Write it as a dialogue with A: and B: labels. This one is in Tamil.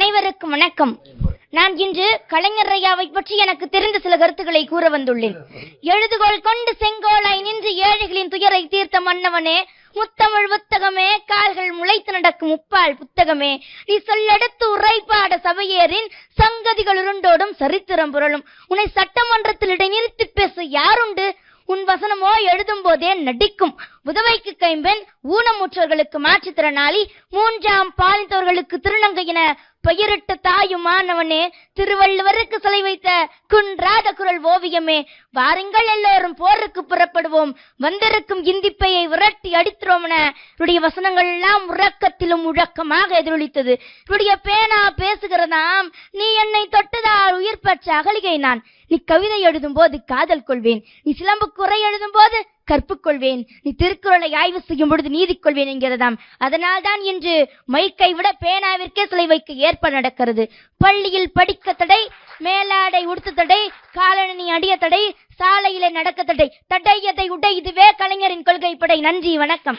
A: அனைவருக்கும் வணக்கம். நான் இன்று கலைஞர் ஐயாவை பற்றி எனக்கு தெரிந்த சில கருத்துக்களை கூற வந்துள்ளேன். எழுதுகோள் கொண்டு செங்கோலை நின்று ஏழைகளின் துயரை தீர்த்த மன்னவனே முத்தமிழ் புத்தகமே கால்கள் முளைத்து நடக்கும் உப்பால் புத்தகமே. நீ சொல்லெடுத்து உரைப்பாட சபையேறின் சங்கதிகள் உருண்டோடும் சரித்திரம் புரளும். உன்னை சட்டமன்றத்தில் இடைநிறுத்தி பேச யாருண்டு? உன் வசனமோ எழுதும் போதே நடிக்கும். உதவைக்கு கைம்பெண் ஊனமுற்றவர்களுக்கு மாற்றுத்திறனாளி மூன்றாம் பாலித்தவர்களுக்கு திருநங்கையின பெயரிட்ட தாயுமானவனே திருவள்ளுவருக்கு சிலை வைத்த குன்றாத குரல் ஓவியமே. வாருங்கள் எல்லோரும் போருக்கு புறப்படுவோம். வந்திருக்கும் இந்திப்பையை விரட்டி அடித்திரோமென என வசனங்கள் எல்லாம் உறக்கத்திலும் முழக்கமாக எதிரொலித்தது. இவருடைய பேனா பேசுகிறதாம் நீ என்னை தொட்டதா உயிர் பெற்ற அகலிகை நான். நீ கவிதை எழுதும் போது காதல் கொள்வேன். நீ சிலம்பு குறை எழுதும் போது கற்புக்கொள்வேன் நீ திருக்குறளை ஆய்வு செய்யும் பொழுது நீதி கொள்வேன் என்கிறதாம். அதனால்தான் இன்று மைக்கை விட பேனாவிற்கே சிலை வைக்க ஏற்ப நடக்கிறது. பள்ளியில் படிக்க தடை மேலாடை உடுத்த தடை காலணி அடிய தடை சாலையிலே நடக்க தடை. தடையதை உடை இதுவே கலைஞரின் கொள்கைப்படை. நன்றி வணக்கம்.